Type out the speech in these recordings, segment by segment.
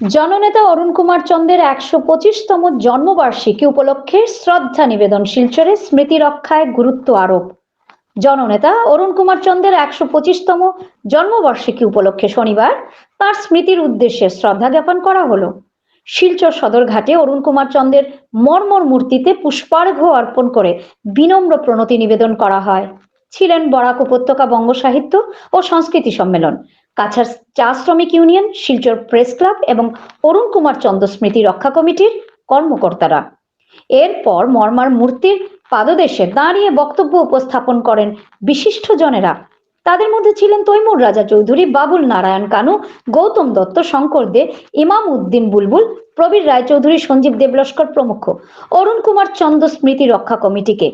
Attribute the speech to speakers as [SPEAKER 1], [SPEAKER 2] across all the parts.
[SPEAKER 1] জননেতা অরুণ কুমার চন্দের একশো পঁচিশতম জন্মবার্ষিকী উপলক্ষে শ্রদ্ধা নিবেদন শিলচরে স্মৃতি রক্ষায় গুরুত্ব আরোপ। জননেতা অরুণ কুমার চন্দের একশো পঁচিশতম জন্মবার্ষিকী উপলক্ষে শনিবার তার স্মৃতির উদ্দেশ্যে শ্রদ্ধা জ্ঞাপন করা হলো। শিলচর সদরঘাটে অরুণ কুমার চন্দের মর্মর মূর্তিতে পুষ্পার্ঘ্য অর্পণ করে বিনম্র প্রণতি নিবেদন করা হয়। ছিলেন বরাক উপত্যকা বঙ্গ সাহিত্য ও সংস্কৃতি সম্মেলন। কাছাড় চা শ্রমিক ইউনিয়ন, শিলচর প্রেস ক্লাব এবং অরুণ কুমার চন্দ্র স্মৃতি রক্ষা কমিটির কর্মকর্তারা। এরপর মর্মার মূর্তির পাদদেশে দাঁড়িয়ে বক্তব্য উপস্থাপন করেন বিশিষ্ট জনেরা। তাদের মধ্যে ছিলেন তৈমুর রাজা চৌধুরী, বাবুল নারায়ণ কানু, গৌতম দত্ত, শঙ্কর দে, ইমাম উদ্দিন বুলবুল, প্রবীর রায়চৌধুরী সঞ্জীব দেবলস্কর প্রমুখ। অরুণ কুমার চন্দ্র স্মৃতি রক্ষা কমিটিকে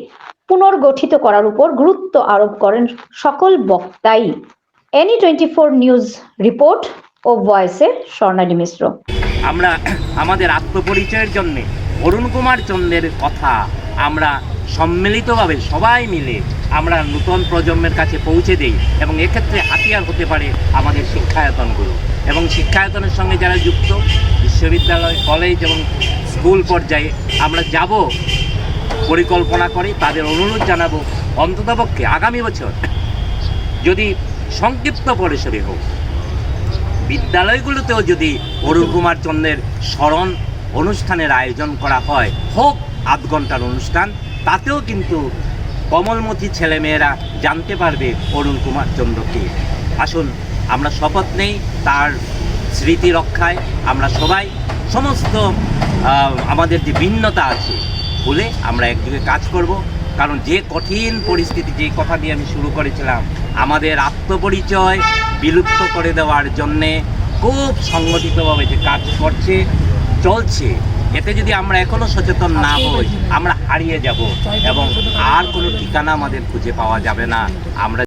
[SPEAKER 1] পুনর্গঠিত করার উপর গুরুত্ব আরোপ করেন সকল বক্তাই। ANI twenty four news report ও ভয়েসে স্বর্ণালী মিশ্র
[SPEAKER 2] আমরা আমাদের আত্মপরিচয়ের জন্যে অরুণ কুমার চন্দ্রের কথা আমরা সম্মিলিতভাবে সবাই মিলে আমরা নূতন প্রজন্মের কাছে পৌঁছে দেই এবং এক্ষেত্রে হাতিয়ার হতে পারে আমাদের শিক্ষায়তনগুলো এবং শিক্ষায়তনের সঙ্গে যারা যুক্ত, বিশ্ববিদ্যালয়, কলেজ এবং স্কুল পর্যায়ে আমরা যাব পরিকল্পনা করি তাদের অনুরোধ জানাব অন্ততপক্ষে আগামী বছর যদি সংক্ষিপ্ত পরিসরে হোক। বিদ্যালয়গুলোতেও যদি অরুণ কুমার চন্দ্রের স্মরণ অনুষ্ঠানের আয়োজন করা হয়, হোক আধ ঘণ্টার অনুষ্ঠান, তাতেও কিন্তু কমলমতি ছেলেমেয়েরা জানতে পারবে অরুণ কুমার চন্দ্রকে আসুন, আমরা শপথ নেই, তার স্মৃতি রক্ষায় আমরা সবাই সমস্ত আমাদের যে ভিন্নতা আছে বলে আমরা একদিকে কাজ করব। কারণ যে কঠিন পরিস্থিতি যে কথা দিয়ে আমি শুরু করেছিলাম আমাদের আত্মপরিচয় বিলুপ্ত করে দেওয়ার জন্যে খুব সংগঠিতভাবে যে কাজ করছে চলছে এতে যদি আমরা এখনও সচেতন না হই আমরা হারিয়ে যাব এবং আর কোনো ঠিকানা আমাদের খুঁজে পাওয়া যাবে না। আমরা